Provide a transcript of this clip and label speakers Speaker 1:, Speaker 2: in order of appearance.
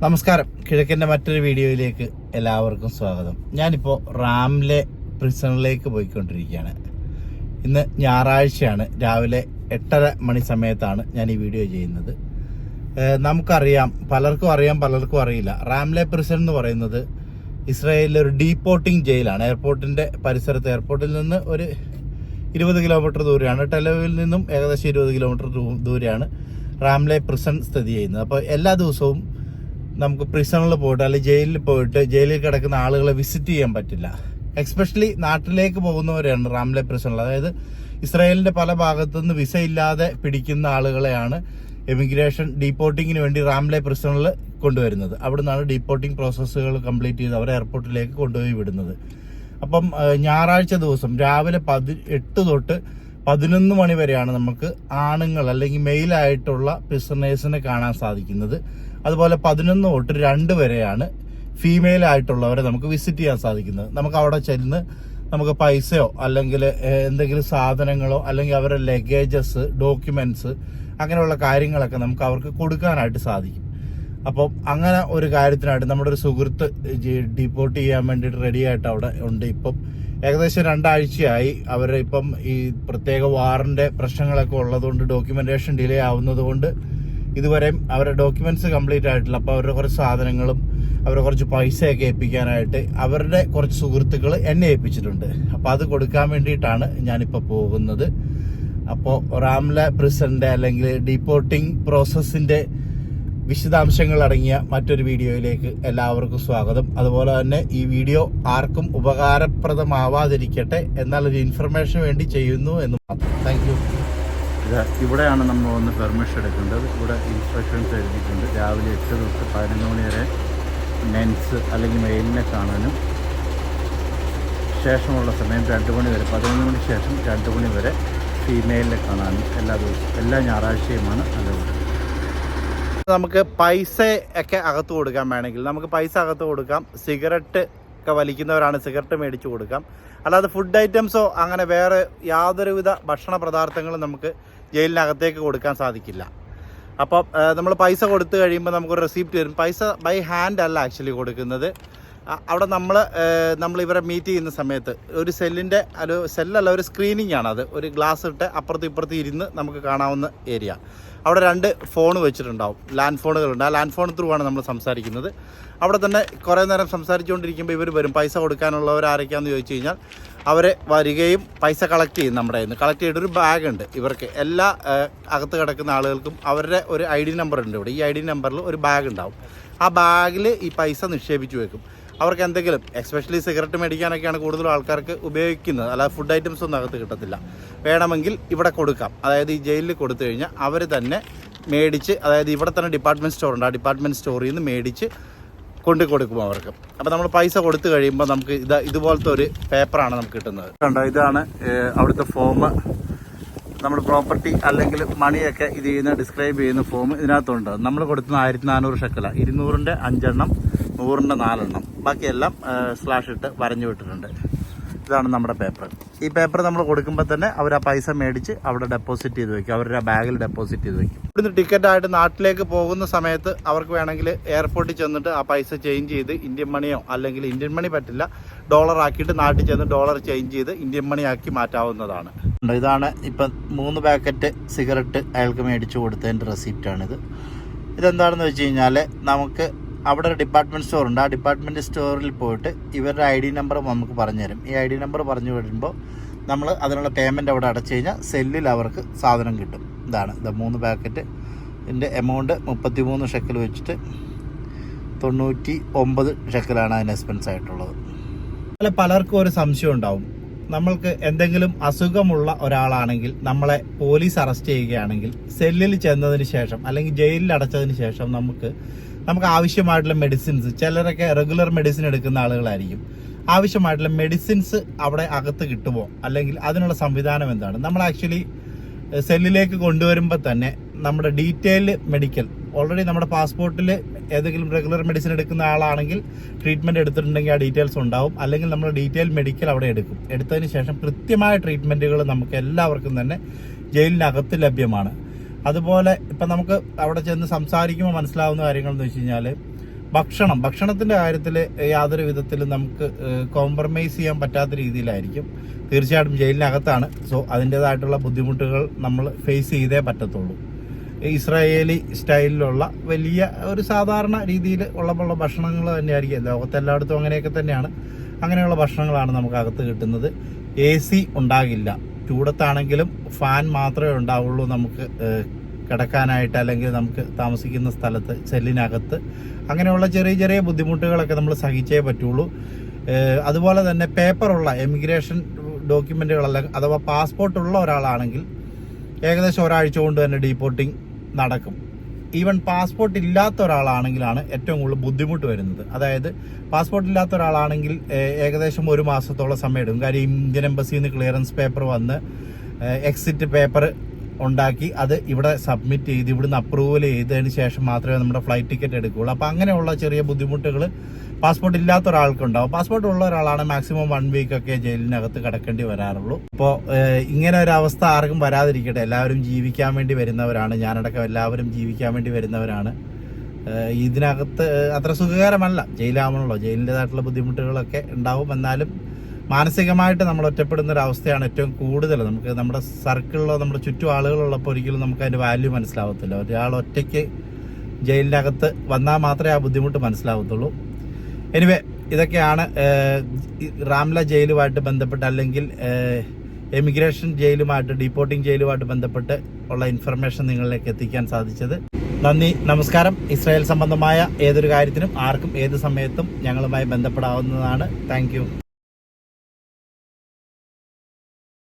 Speaker 1: നമസ്കാരം. കിഴക്കിന്റെ മറ്റൊരു വീഡിയോയിലേക്ക് എല്ലാവർക്കും സ്വാഗതം. ഞാനിപ്പോൾ റാംലെ പ്രിസണിലേക്ക് പോയിക്കൊണ്ടിരിക്കുകയാണ്. ഇന്ന് ഞായറാഴ്ചയാണ്. രാവിലെ എട്ടര മണി സമയത്താണ് ഞാൻ ഈ വീഡിയോ ചെയ്യുന്നത്. നമുക്കറിയാം. പലർക്കും അറിയാം പലർക്കും അറിയില്ല. റാംലെ പ്രിസൺ എന്ന് പറയുന്നത് ഇസ്രായേലിലെ ഒരു ഡീപ്പോർട്ടിംഗ് ജയിലാണ്. എയർപോർട്ടിന്റെ പരിസരത്ത് എയർപോർട്ടിൽ നിന്ന് ഒരു ഇരുപത് കിലോമീറ്റർ ദൂരെയാണ്. ടെലവിൽ നിന്നും ഏകദേശം ഇരുപത് കിലോമീറ്റർ ദൂരെയാണ് റാംലെ പ്രിസൺ സ്ഥിതി ചെയ്യുന്നത്. അപ്പോൾ എല്ലാ ദിവസവും നമുക്ക് പ്രിസണിൽ പോയിട്ട് അല്ലെങ്കിൽ ജയിലിൽ പോയിട്ട് ജയിലിൽ കിടക്കുന്ന ആളുകളെ വിസിറ്റ് ചെയ്യാൻ പറ്റില്ല. എക്സ്പെഷ്യലി നാട്ടിലേക്ക് പോകുന്നവരെയാണ് റാംലെ പ്രിസണിൽ അതായത് ഇസ്രായേലിന്റെ പല ഭാഗത്തുനിന്ന് വിസ ഇല്ലാതെ പിടിക്കുന്ന ആളുകളെയാണ് എമിഗ്രേഷൻ ഡീപ്പോർട്ടിങ്ങിന് വേണ്ടി റാംലെ പ്രിസണിൽ കൊണ്ടുവരുന്നത്. അവിടെ നിന്നാണ് ഡീപ്പോർട്ടിംഗ് പ്രോസസ്സുകൾ കംപ്ലീറ്റ് ചെയ്ത് അവരെ എയർപോർട്ടിലേക്ക് കൊണ്ടുപോയി വിടുന്നത്. അപ്പം ഞായറാഴ്ച ദിവസം രാവിലെ പതി എട്ട് തൊട്ട് പതിനൊന്ന് മണി വരെയാണ് നമുക്ക് ആണുങ്ങൾ അല്ലെങ്കിൽ മെയിലായിട്ടുള്ള പ്രിസണേഴ്സിനെ കാണാൻ സാധിക്കുന്നത്. അതുപോലെ പതിനൊന്ന് തൊട്ട് രണ്ട് വരെയാണ് ഫീമെയിൽ ആയിട്ടുള്ളവരെ നമുക്ക് വിസിറ്റ് ചെയ്യാൻ സാധിക്കുന്നത്. നമുക്ക് അവിടെ ചെന്ന് നമുക്ക് പൈസയോ അല്ലെങ്കിൽ എന്തെങ്കിലും സാധനങ്ങളോ അല്ലെങ്കിൽ അവരുടെ ലഗേജസ് ഡോക്യുമെന്റ്സ് അങ്ങനെയുള്ള കാര്യങ്ങളൊക്കെ നമുക്ക് അവർക്ക് കൊടുക്കാനായിട്ട് സാധിക്കും. അപ്പോൾ അങ്ങനെ ഒരു കാര്യത്തിനായിട്ട് നമ്മുടെ ഒരു സുഹൃത്ത് ഡിപ്പോർട്ട് ചെയ്യാൻ വേണ്ടിയിട്ട് റെഡി ആയിട്ട് അവിടെ ഉണ്ട്. ഇപ്പം ഏകദേശം രണ്ടാഴ്ചയായി അവർ ഇപ്പം ഈ പ്രത്യേക വാറിന്റെ പ്രശ്നങ്ങളൊക്കെ ഉള്ളതുകൊണ്ട് ഡോക്യുമെന്റേഷൻ ഡിലേ ആവുന്നത് കൊണ്ട് ഇതുവരെയും അവരുടെ ഡോക്യുമെന്റ്സ് കംപ്ലീറ്റ് ആയിട്ടില്ല. അപ്പോൾ അവരുടെ കുറച്ച് സാധനങ്ങളും അവരെ കുറച്ച് പൈസയൊക്കെ ഏൽപ്പിക്കാനായിട്ട് അവരുടെ കുറച്ച് സുഹൃത്തുക്കൾ എന്നെ ഏൽപ്പിച്ചിട്ടുണ്ട്. അപ്പോൾ അത് കൊടുക്കാൻ വേണ്ടിയിട്ടാണ് ഞാനിപ്പോൾ പോകുന്നത്. അപ്പോൾ റാംല പ്രിസന്റെ അല്ലെങ്കിൽ ഡീപ്പോർട്ടിംഗ് പ്രോസസ്സിന്റെ വിശദാംശങ്ങൾ അടങ്ങിയ മറ്റൊരു വീഡിയോയിലേക്ക് എല്ലാവർക്കും സ്വാഗതം. അതുപോലെ തന്നെ ഈ വീഡിയോ ആർക്കും ഉപകാരപ്രദമാവാതിരിക്കട്ടെ എന്നാൽ ഒരു ഇൻഫർമേഷൻ വേണ്ടി ചെയ്യുന്നു എന്ന് മാത്രം. താങ്ക് യു ഇവിടെയാണ് നമ്മൾ ഒന്ന് പെർമിഷൻ എടുക്കേണ്ടത്. ഇവിടെ ഇൻസ്ട്രക്ഷൻസ് എഴുതിയിട്ടുണ്ട്. രാവിലെ എട്ട് തൊട്ട് പതിനൊന്ന് മണി വരെ മെൻസ് അല്ലെങ്കിൽ മെയിലിനെ കാണാനും ശേഷമുള്ള സമയം രണ്ട് മണി വരെ പതിനൊന്ന് മണി ശേഷം രണ്ട് മണി വരെ ഫീമെയിലിനെ കാണാനും എല്ലാ ദിവസവും എല്ലാ ഞായറാഴ്ചയുമാണ് അലൗഡ് നമുക്ക് പൈസ ഒക്കെ അകത്ത് കൊടുക്കാൻ വേണമെങ്കിൽ നമുക്ക് പൈസ അകത്ത് കൊടുക്കാം. സിഗരറ്റ് ഒക്കെ വലിക്കുന്നവരാണ് സിഗരറ്റ് മേടിച്ച് കൊടുക്കാം. അല്ലാതെ ഫുഡ് ഐറ്റംസോ അങ്ങനെ വേറെ യാതൊരുവിധ ഭക്ഷണ പദാർത്ഥങ്ങളും നമുക്ക് ജയിലിനകത്തേക്ക് കൊടുക്കാൻ സാധിക്കില്ല. അപ്പോൾ നമ്മൾ പൈസ കൊടുത്തു കഴിയുമ്പോൾ നമുക്കൊരു റെസിപ്റ്റ് തരും പൈസ ബൈ ഹാൻഡ് അല്ല ആക്ച്വലി കൊടുക്കുന്നത്. അവിടെ നമ്മൾ നമ്മൾ ഇവരെ മീറ്റ് ചെയ്യുന്ന സമയത്ത് ഒരു സെല്ലിന്റെ ഒരു സെല്ലല്ല ഒരു സ്ക്രീനിങ് ആണ് അത്. ഒരു ഗ്ലാസ് ഇട്ട് അപ്പുറത്തും ഇപ്പുറത്തും ഇരുന്ന് നമുക്ക് കാണാവുന്ന ഏരിയ അവിടെ രണ്ട് ഫോൺ വെച്ചിട്ടുണ്ടാവും. ലാൻഡ് ഫോണുകളുണ്ട് ആ ലാൻഡ് ഫോൺ ത്രൂ ആണ് നമ്മൾ സംസാരിക്കുന്നത്. അവിടെ തന്നെ കുറേ നേരം സംസാരിച്ചുകൊണ്ടിരിക്കുമ്പോൾ ഇവർ വരും. പൈസ കൊടുക്കാനുള്ളവർ ആരൊക്കെയാണെന്ന് ചോദിച്ചു കഴിഞ്ഞാൽ അവർ വരികയും പൈസ കളക്ട് ചെയ്യും നമ്മുടെ കയ്യിൽ നിന്ന് കളക്ട് ചെയ്തിട്ടൊരു ബാഗ് ഉണ്ട്. ഇവർക്ക് എല്ലാ അകത്ത് കിടക്കുന്ന ആളുകൾക്കും അവരുടെ ഒരു ഐ ഡി നമ്പർ ഉണ്ട് ഇവിടെ. ഈ ഐ ഡി നമ്പറിൽ ഒരു ബാഗ് ഉണ്ടാവും. ആ ബാഗിൽ ഈ പൈസ നിക്ഷേപിച്ചു വെക്കും. അവർക്ക് എന്തെങ്കിലും എക്സ്പെഷ്യലി സിഗരറ്റ് മേടിക്കാനൊക്കെയാണ് കൂടുതലും ആൾക്കാർക്ക് ഉപയോഗിക്കുന്നത്. അല്ലാതെ ഫുഡ് ഐറ്റംസ് ഒന്നും അകത്ത് കിട്ടത്തില്ല. വേണമെങ്കിൽ ഇവിടെ കൊടുക്കാം. അതായത് ഈ ജയിലിൽ കൊടുത്തു കഴിഞ്ഞാൽ അവർ തന്നെ മേടിച്ച് അതായത് ഇവിടെ തന്നെ ഡിപ്പാർട്ട്മെന്റ് സ്റ്റോർ ഉണ്ട്. ആ ഡിപ്പാർട്ട്മെന്റ് സ്റ്റോറിൽ നിന്ന് മേടിച്ച് കൊണ്ടു കൊടുക്കും അവർക്ക്. അപ്പോൾ നമ്മൾ പൈസ കൊടുത്തു കഴിയുമ്പോൾ നമുക്ക് ഇത് ഇതുപോലത്തെ ഒരു പേപ്പറാണ് നമുക്ക് കിട്ടുന്നത്. കണ്ടോ ഇതാണ് അവിടുത്തെ ഫോം നമ്മൾ പ്രോപ്പർട്ടി അല്ലെങ്കിൽ മണിയൊക്കെ ഇത് ചെയ്യുന്ന ഡിസ്ക്രൈബ് ചെയ്യുന്ന ഫോം ഇതിനകത്തുണ്ട്. നമ്മൾ കൊടുക്കുന്ന ആയിരത്തി നാനൂറ് ഷക്കല. ഇരുന്നൂറിന്റെ അഞ്ചെണ്ണം നൂറിന്റെ നാലെണ്ണം. ബാക്കിയെല്ലാം സ്ലാഷ് ഇട്ട് വരഞ്ഞു വിട്ടിട്ടുണ്ട്. ഇതാണ് നമ്മുടെ പേപ്പർ ഈ പേപ്പർ നമ്മൾ കൊടുക്കുമ്പോൾ തന്നെ അവർ ആ പൈസ മേടിച്ച് അവിടെ ഡെപ്പോസിറ്റ് ചെയ്ത് വെക്കും. അവരുടെ ബാഗിൽ ഡെപ്പോസിറ്റ് ചെയ്ത് വെക്കും. ഇവിടുന്ന് ടിക്കറ്റ് ആയിട്ട് നാട്ടിലേക്ക് പോകുന്ന സമയത്ത് അവർക്ക് വേണമെങ്കിൽ എയർപോർട്ടിൽ ചെന്നിട്ട് ആ പൈസ ചേഞ്ച് ചെയ്ത് ഇന്ത്യൻ മണിയോ അല്ലെങ്കിൽ ഇന്ത്യൻ മണി പറ്റില്ല ഡോളർ ആക്കിയിട്ട് നാട്ടിൽ ചെന്ന് ഡോളർ ചേഞ്ച് ചെയ്ത് ഇന്ത്യൻ മണി ആക്കി മാറ്റാവുന്നതാണ്. ഇതാണ് ഇപ്പം മൂന്ന് പാക്കറ്റ് സിഗരറ്റ് അയാൾക്ക് മേടിച്ച് കൊടുത്തതിന്റെ റെസിപ്റ്റാണിത് ഇതെന്താണെന്ന് വെച്ച് കഴിഞ്ഞാൽ നമുക്ക് അവിടെ ഒരു ഡിപ്പാർട്ട്മെന്റ് സ്റ്റോർ ഉണ്ട്. ആ ഡിപ്പാർട്ട്മെന്റ് സ്റ്റോറിൽ പോയിട്ട് ഇവരുടെ ഐ ഡി നമ്പർ നമുക്ക് പറഞ്ഞു തരും ഈ ഐ ഡി നമ്പർ പറഞ്ഞു വരുമ്പോൾ നമ്മൾ അതിനുള്ള പേയ്മെന്റ് അവിടെ അടച്ചു കഴിഞ്ഞാൽ സെല്ലിൽ അവർക്ക് സാധനം കിട്ടും. ഇതാണ്. ഇത് മൂന്ന് പാക്കറ്റ് ഇതിന്റെ എമൗണ്ട് മുപ്പത്തി മൂന്ന് ഷെക്കൽ വെച്ചിട്ട് തൊണ്ണൂറ്റി ഒമ്പത് ഷെക്കലാണ് അതിന് എക്സ്പെൻസ് ആയിട്ടുള്ളത്. അല്ല പലർക്കും ഒരു സംശയം ഉണ്ടാവും. നമ്മൾക്ക് എന്തെങ്കിലും അസുഖമുള്ള ഒരാളാണെങ്കിൽ നമ്മളെ പോലീസ് അറസ്റ്റ് ചെയ്യുകയാണെങ്കിൽ സെല്ലിൽ ചെന്നതിന് ശേഷം അല്ലെങ്കിൽ ജയിലിൽ അടച്ചതിന് ശേഷം നമുക്ക് നമുക്ക് ആവശ്യമായിട്ടുള്ള മെഡിസിൻസ് ചിലരൊക്കെ റെഗുലർ മെഡിസിൻ എടുക്കുന്ന ആളുകളായിരിക്കും. ആവശ്യമായിട്ടുള്ള മെഡിസിൻസ് അവിടെ അകത്ത് കിട്ടുമോ? അല്ലെങ്കിൽ അതിനുള്ള സംവിധാനം എന്താണ്? നമ്മൾ ആക്ച്വലി സെല്ലിലേക്ക് കൊണ്ടുവരുമ്പോൾ തന്നെ നമ്മുടെ ഡീറ്റെയിൽ മെഡിക്കൽ ഓൾറെഡി നമ്മുടെ പാസ്പോർട്ടിൽ ഏതെങ്കിലും റെഗുലർ മെഡിസിൻ എടുക്കുന്ന ആളാണെങ്കിൽ ട്രീറ്റ്മെന്റ് എടുത്തിട്ടുണ്ടെങ്കിൽ ആ ഡീറ്റെയിൽസ് ഉണ്ടാവും. അല്ലെങ്കിൽ നമ്മൾ ഡീറ്റെയിൽ മെഡിക്കൽ അവിടെ എടുക്കും. എടുത്തതിന് ശേഷം കൃത്യമായ ട്രീറ്റ്മെന്റുകൾ നമുക്ക് എല്ലാവർക്കും തന്നെ ജയിലിനകത്ത് ലഭ്യമാണ്. അതുപോലെ ഇപ്പം നമുക്ക് അവിടെ ചെന്ന് സംസാരിക്കുമ്പോൾ മനസ്സിലാവുന്ന കാര്യങ്ങൾ എന്ന് വെച്ച് കഴിഞ്ഞാൽ ഭക്ഷണം ഭക്ഷണത്തിന്റെ കാര്യത്തിൽ യാതൊരു വിധത്തിലും നമുക്ക് കോംപ്രമൈസ് ചെയ്യാൻ പറ്റാത്ത രീതിയിലായിരിക്കും. തീർച്ചയായിട്ടും ജയിലിനകത്താണ്. സോ അതിന്റെതായിട്ടുള്ള ബുദ്ധിമുട്ടുകൾ നമ്മൾ ഫേസ് ചെയ്തേ പറ്റത്തുള്ളൂ. ഇസ്രായേലി സ്റ്റൈലിലുള്ള വലിയ ഒരു സാധാരണ രീതിയിൽ ഉള്ള ഭക്ഷണങ്ങൾ തന്നെയായിരിക്കും. ലോകത്തെല്ലായിടത്തും അങ്ങനെയൊക്കെ തന്നെയാണ്. അങ്ങനെയുള്ള ഭക്ഷണങ്ങളാണ് നമുക്ക് അകത്ത് കിട്ടുന്നത്. എ സി ഉണ്ടാകില്ല. ചൂടത്താണെങ്കിലും ഫാൻ മാത്രമേ ഉണ്ടാവുള്ളൂ നമുക്ക് കിടക്കാനായിട്ട് അല്ലെങ്കിൽ നമുക്ക് താമസിക്കുന്ന സ്ഥലത്ത് സെല്ലിനകത്ത്. അങ്ങനെയുള്ള ചെറിയ ചെറിയ ബുദ്ധിമുട്ടുകളൊക്കെ നമ്മൾ സഹിച്ചേ പറ്റുള്ളൂ. അതുപോലെ തന്നെ പേപ്പറുള്ള എമിഗ്രേഷൻ ഡോക്യുമെന്റുകളെല്ലാം അഥവാ പാസ്പോർട്ട് ഉള്ള ഒരാളാണെങ്കിൽ ഏകദേശം ഒരാഴ്ച കൊണ്ട് തന്നെ ഡീപ്പോർട്ടിങ് നടക്കും. ഈവൻ പാസ്പോർട്ട് ഇല്ലാത്ത ഒരാളാണെങ്കിലാണ് ഏറ്റവും കൂടുതൽ ബുദ്ധിമുട്ട് വരുന്നത്. അതായത് പാസ്പോർട്ട് ഇല്ലാത്ത ഒരാളാണെങ്കിൽ ഏകദേശം ഒരു മാസത്തോളം സമയം എടുക്കും കാര്യം ഇന്ത്യൻ എംബസിയിൽ നിന്ന് ക്ലിയറൻസ് പേപ്പർ വന്ന് എക്സിറ്റ് പേപ്പർ ഉണ്ടാക്കി അത് ഇവിടെ സബ്മിറ്റ് ചെയ്ത് ഇവിടുന്ന് അപ്രൂവൽ ചെയ്തതിന് ശേഷം മാത്രമേ നമ്മുടെ ഫ്ലൈറ്റ് ടിക്കറ്റ് എടുക്കുകയുള്ളൂ. അപ്പോൾ അങ്ങനെയുള്ള ചെറിയ ബുദ്ധിമുട്ടുകൾ പാസ്പോർട്ട് ഇല്ലാത്ത ഒരാൾക്കുണ്ടാവും. പാസ്പോർട്ട് ഉള്ള ഒരാളാണ് മാക്സിമം വൺ വീക്ക് ഒക്കെ ജയിലിനകത്ത് കിടക്കേണ്ടി വരാറുള്ളൂ. അപ്പോൾ ഇങ്ങനെ ഒരു അവസ്ഥ ആർക്കും വരാതിരിക്കട്ടെ. എല്ലാവരും ജീവിക്കാൻ വേണ്ടി വരുന്നവരാണ്. ഞാനടക്കം എല്ലാവരും ജീവിക്കാൻ വേണ്ടി വരുന്നവരാണ്. ഇതിനകത്ത് അത്ര സുഖകരമല്ല. ജയിലാവണല്ലോ. ജയിലിന്റെതായിട്ടുള്ള ബുദ്ധിമുട്ടുകളൊക്കെ ഉണ്ടാവും. എന്നാലും മാനസികമായിട്ട് നമ്മൾ ഒറ്റപ്പെടുന്ന ഒരു അവസ്ഥയാണ് ഏറ്റവും കൂടുതൽ. നമുക്ക് നമ്മുടെ സർക്കിളിലോ നമ്മുടെ ചുറ്റും ആളുകളുള്ളപ്പോൾ ഒരിക്കലും നമുക്ക് അതിന്റെ വാല്യൂ മനസ്സിലാവത്തില്ല. ഒരാൾ ഒറ്റയ്ക്ക് ജയിലിനകത്ത് വന്നാൽ മാത്രമേ ആ ബുദ്ധിമുട്ട് മനസ്സിലാവത്തുള്ളൂ. എനിവേ ഇതൊക്കെയാണ് റാംല ജയിലുമായിട്ട് ബന്ധപ്പെട്ട് അല്ലെങ്കിൽ എമിഗ്രേഷൻ ജയിലുമായിട്ട് ഡീപ്പോർട്ടിംഗ് ജയിലുമായിട്ട് ബന്ധപ്പെട്ട് ഉള്ള ഇൻഫർമേഷൻ നിങ്ങളിലേക്ക് എത്തിക്കാൻ സാധിച്ചത്. നന്ദി നമസ്കാരം. ഇസ്രായേൽ സംബന്ധമായ ഏതൊരു കാര്യത്തിനും ആർക്കും ഏത് സമയത്തും ഞങ്ങളുമായി ബന്ധപ്പെടാവുന്നതാണ്. താങ്ക്